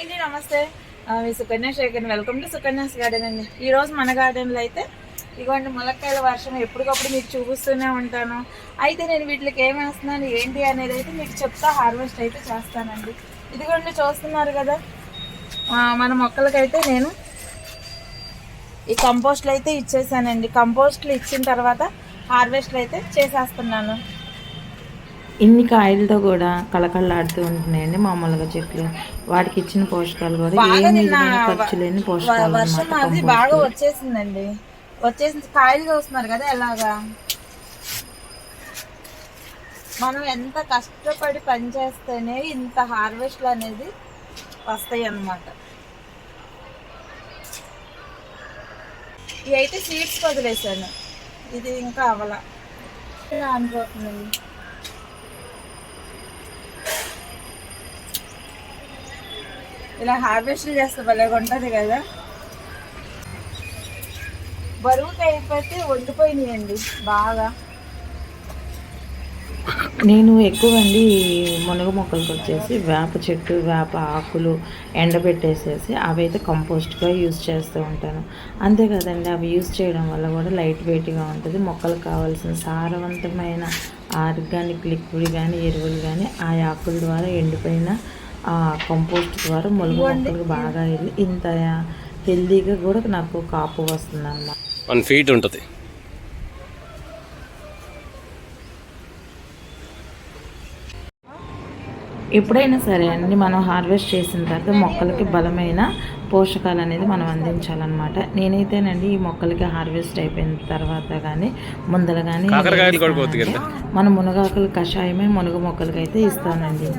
Hi అండి నమస్తే. మీ Sukanya Shekar. Welcome to Sukanya's garden అండి. ఈరోజు మన గార్డెన్లో అయితే ఇదిగోండి ములక్కాయల వర్షం ఎప్పటికప్పుడు మీకు చూపిస్తూనే ఉంటాను. అయితే నేను వీటికి ఏం వేస్తున్నాను ఏంటి అనేది అయితే మీకు చెప్తా హార్వెస్ట్ అయితే చేస్తానండి. ఇదిగోండి చూస్తున్నారు కదా. మన మొక్కలకైతే నేను ఈ కంపోస్ట్లు అయితే ఇచ్చేసానండి. కంపోస్ట్లు ఇచ్చిన తర్వాత హార్వెస్ట్లు అయితే చేసేస్తున్నాను. ఇన్ని కాయలతో కూడా కళకళలాడుతూ ఉంటున్నాయండి మామూలుగా చెట్లు. వాటికి ఇచ్చిన పోషకాలు కూడా ఏమి ఖర్చు లేని పోషకాలు వర్షం అది బాగా వచ్చేసిందండి. వచ్చేసి కాయలు చూస్తున్నారు కదా ఎలాగా? మనం ఎంత కష్టపడి పని చేస్తేనే ఇంత హార్వెస్ట్లు అనేది వస్తాయి అన్నమాట. ఇవి అయితే సీడ్స్ వదిలేసాను. ఇది ఇంకా అవల. ఇలా ఇలా హార్వెస్ట్ చేస్తే భలేగా ఉంటుంది కదా. బరువుకి అయిపోతే వండిపోయినాయండి బాగా. నేను ఎక్కువ అండి మునగ మొక్కలకు వచ్చేసి వేప చెట్టు వేప ఆకులు ఎండబెట్టేసేసి అవైతే కంపోస్ట్గా యూజ్ చేస్తూ ఉంటాను. అంతే కదండి అవి యూజ్ చేయడం వల్ల కూడా లైట్ వెయిట్గా ఉంటుంది. మొక్కలకు కావాల్సిన సారవంతమైన ఆర్గానిక్ లిక్విడ్ కానీ ఎరువులు కానీ ఆ ఆకుల ద్వారా ఎండిపోయిన కంపోస్ట్ ద్వారా మొలక మొక్కలకు బాగా వెళ్ళి ఇంత హెల్దీగా కూడా నాకు కాపు వస్తుంది అన్నమాట వన్ ఫీట్ ఉంటుంది. ఎప్పుడైనా సరే అండి మనం హార్వెస్ట్ చేసిన తర్వాత మొక్కలకి బలమైన పోషకాలు అనేది మనం అందించాలన్నమాట. నేనైతేనండి ఈ మొక్కలకి హార్వెస్ట్ అయిపోయిన తర్వాత కానీ ముందర కానీ మన మునగాకుల కషాయమే మునగ మొక్కలకి అయితే ఇస్తానండి.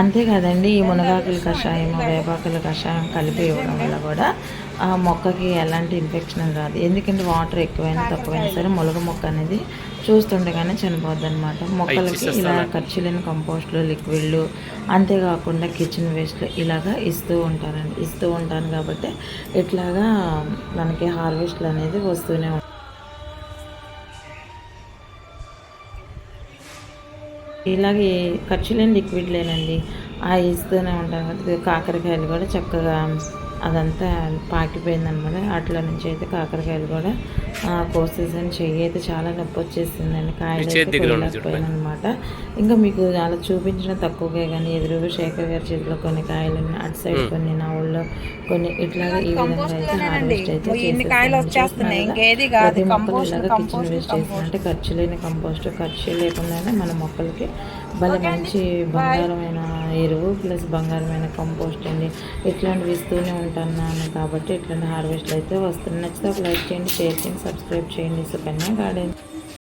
అంతేకాదండి ఈ మునగాకుల కషాయం వేపాకుల కషాయం కలిపి ఇవ్వడం వల్ల కూడా ఆ మొక్కకి ఎలాంటి ఇన్ఫెక్షన్ రాదు. ఎందుకంటే వాటర్ ఎక్కువైనా తక్కువైనా సరే మొలక మొక్క అనేది చూస్తుండగానే చనిపోద్ది అనమాట మొక్కలకి ఇలా ఖర్చు లేని కంపోస్ట్లు లిక్విడ్లు అంతేకాకుండా కిచెన్ వేస్ట్లు ఇలాగా ఇస్తూ ఉంటారండి. ఇస్తూ ఉంటాను కాబట్టి ఇట్లాగా మనకి హార్వెస్ట్లు అనేది వస్తూనే ఉంటాయి. ఇలాగే ఖర్చు లేని లిక్విడ్ లేనండి. ఆ ఇస్తూనే ఉంటాను కాకరకాయలు కూడా చక్కగా అదంతా పాకిపోయింది అనమాట అట్ల నుంచి అయితే కాకరకాయలు కూడా ఆ, కోసేసాను చెయ్యి అయితే చాలా నొప్పి వచ్చేసిందండి. కాయలు అయితే అనమాట ఇంకా మీకు అలా చూపించిన తక్కువగా కానీ ఎదురుగా శేఖర్ గారి చేతిలో కొన్ని కాయలు ఉన్నాయి, అటు సైడ్ కొన్ని నా ఊళ్ళో కొన్ని ఇట్లాగా ఈ విధంగా అయితే హార్వెస్ట్ అయితే ప్రతి మొక్కలు కంపోస్ట్ ఇలాగా కిచెన్ వేస్ట్ చేసినట్టే ఖర్చు లేని కంపోస్ట్ ఖర్చు లేకుండానే మన మొక్కలకి భలే మంచి బంగారమైన ఎరువు ప్లస్ బంగారమైన కంపోస్ట్ అండి. ఇట్లాంటివి ఇస్తూనే ఉంటున్నాను కాబట్టి ఇట్లాంటి హార్వెస్ట్లు అయితే వస్తున్నాయి నచ్చితే ఒక లైక్ చేయండి షేర్ చేయండి సబ్స్క్రైబ్ చేయండి. సుకన్య గార్డెన్.